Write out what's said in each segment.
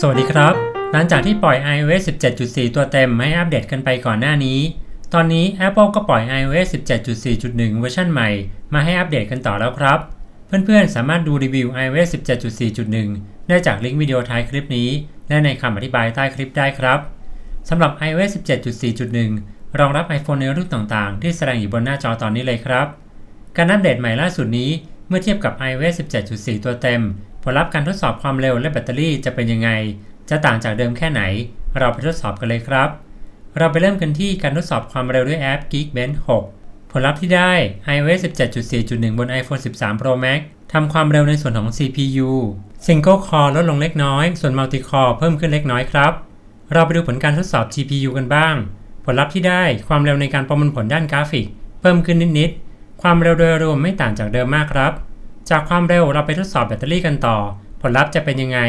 สวัสดีครับ หลังจากที่ปล่อย iOS 17.4 ตัวเต็มให้อัปเดตกันไปก่อนหน้านี้ ตอนนี้ Apple ก็ปล่อย iOS 17.4.1 เวอร์ชันใหม่ มาให้อัปเดตกันต่อแล้วครับ เพื่อนๆ สามารถดูรีวิว iOS 17.4.1 ได้จากลิงก์วิดีโอท้ายคลิปนี้ และในคำอธิบายใต้คลิปได้ครับสำหรับ iOS 17.4.1 รองรับ iPhone ในรุ่นต่างๆ ที่แสดงอยู่บนหน้าจอตอนนี้เลยครับ การอัปเดตใหม่ล่าสุดนี้เมื่อเทียบกับ iOS 17.4 ตัวเต็ม ผลลัพธ์การทดสอบความเร็วและแบตเตอรี่จะเป็นยังไง จะต่างจากเดิมแค่ไหน เราไปทดสอบกันเลยครับ เราไปเริ่มกันที่การทดสอบความเร็วด้วยแอป Geekbench 6 ผลลัพธ์ที่ได้ iOS 17.4.1 บน iPhone 13 Pro Max ทำความเร็วในส่วนของ CPU Single Core ลดลงเล็กน้อย ส่วน Multi Core เพิ่มขึ้นเล็กน้อยครับ เราไปดูผลการทดสอบ GPU กันบ้าง ผลลัพธ์ที่ได้ความเร็วในการประมวลผลด้านกราฟิก เพิ่มขึ้นนิดๆ ความเร็วโดยรวมไม่ต่างจากเดิมมากครับ จากความเร็วเราไปทดสอบแบตเตอรี่กันต่อ ผลลัพธ์จะเป็นยังไง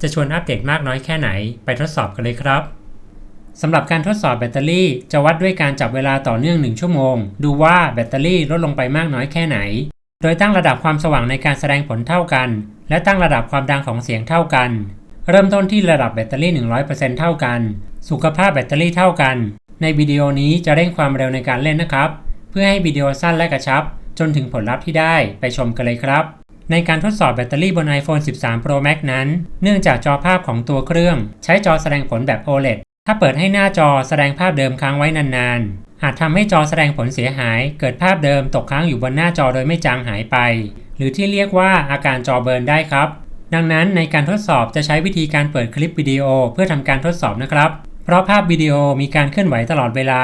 จะชวนอัปเดตมากน้อยแค่ไหน ไปทดสอบกันเลยครับสำหรับการทดสอบแบตเตอรี่จะวัดด้วยการจับเวลาต่อเนื่อง 1 ชั่วโมง ดูว่าแบตเตอรี่ลดลงไปมากน้อยแค่ไหน โดยตั้งระดับความสว่างในการแสดงผลเท่ากัน และตั้งระดับความดังของเสียงเท่ากัน เริ่มต้นที่ระดับแบตเตอรี่ 100%เท่ากัน สุขภาพแบตเตอรี่เท่ากัน ในวิดีโอนี้จะเร่งความเร็วในการเล่นนะครับ เพื่อให้วิดีโอสั้นและกระชับ จนถึงผลลัพธ์ที่ได้ไปชมกันเลยครับ ในการทดสอบแบตเตอรี่บน iPhone 13 Pro Max นั้น เนื่องจากจอภาพของตัวเครื่อง ใช้จอแสดงผลแบบ OLED ถ้าเปิดให้หน้าจอแสดงภาพเดิมค้างไว้นานๆ อาจทำให้จอแสดงผลเสียหาย เกิดภาพเดิมตกค้างอยู่บนหน้าจอโดยไม่จางหายไป หรือที่เรียกว่าอาการจอเบิร์นได้ครับ ดังนั้นในการทดสอบจะใช้วิธีการเปิดคลิปวิดีโอเพื่อทำการทดสอบนะครับ เพราะภาพวิดีโอมีการเคลื่อนไหวตลอดเวลา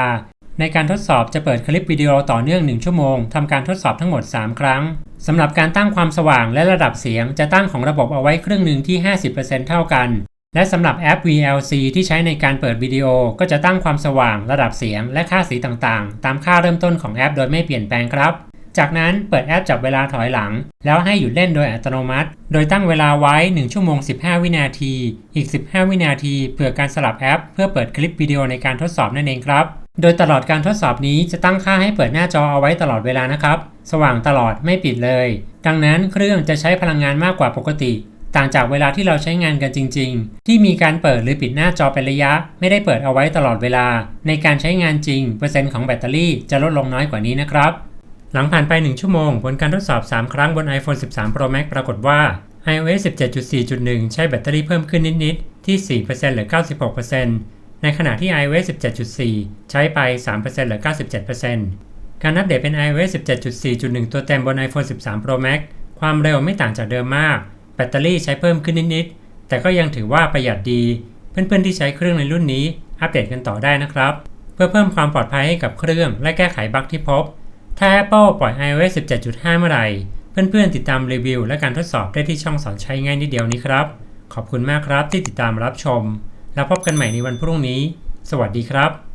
ในการทดสอบจะเปิดคลิปวิดีโอต่อเนื่อง 1 ชั่วโมง ทำการทดสอบทั้งหมด 3 ครั้ง สำหรับการตั้งความสว่างและระดับเสียง จะตั้งของระบบเอาไว้ครึ่งหนึ่งที่ 50%เท่ากัน และสำหรับแอป VLC ที่ใช้ในการเปิดวิดีโอ ก็จะตั้งความสว่าง ระดับเสียง และค่าสีต่างๆ ตามค่าเริ่มต้นของแอป โดยไม่เปลี่ยนแปลงครับ จากนั้นเปิดแอปจับเวลาถอยหลัง แล้วให้หยุดเล่นโดยอัตโนมัติ โดยตั้งเวลาไว้ 1 ชั่วโมง 15 วินาที อีก 15 วินาทีเผื่อการสลับแอป เพื่อเปิดคลิปวิดีโอในการทดสอบนั่นเองครับ โดยตลอดการทดสอบนี้จะตั้งค่าให้เปิดหน้าจอเอาไว้ตลอดเวลานะครับ สว่างตลอดไม่ปิดเลย ดังนั้นเครื่องจะใช้พลังงานมากกว่าปกติ ต่างจากเวลาที่เราใช้งานกันจริง ๆ ที่มีการเปิดหรือปิดหน้าจอเป็นระยะ ไม่ได้เปิดเอาไว้ตลอดเวลา ในการใช้งานจริง เปอร์เซ็นต์ของแบตเตอรี่จะลดลงน้อยกว่านี้นะครับ หลังผ่านไป 1 ชั่วโมง ผลการทดสอบ 3 ครั้งบน iPhone 13 Pro Max ปรากฏว่า iOS 17.4.1 ใช้แบตเตอรี่เพิ่มขึ้นนิดๆที่ 4%หรือ 96% ในขณะที่ iOS 17.4 ใช้ไป 3%หรือ 97%การอัปเดตเป็น iOS 17.4.1 ตัวเต็มบน iPhone 13 Pro Max ความเร็วไม่ต่างจากเดิมมาก แบตเตอรี่ใช้เพิ่มขึ้นนิด ๆ แต่ก็ยังถือว่าประหยัดดี เพื่อน ๆ ที่ใช้เครื่องในรุ่นนี้อัปเดตกันต่อได้นะครับ เพื่อเพิ่มความปลอดภัยให้กับเครื่อง และแก้ไขบั๊กที่พบ ถ้า Apple ปล่อย iOS 17.5 เมื่อไหร่ เพื่อน ๆ ติดตามรีวิว และการทดสอบได้ที่ช่องสอนใช้ง่ายนิดเดียวนี้ครับ ขอบคุณมากครับที่ติดตามรับชม แล้วพบกันใหม่ในวันพรุ่งนี้ สวัสดีครับ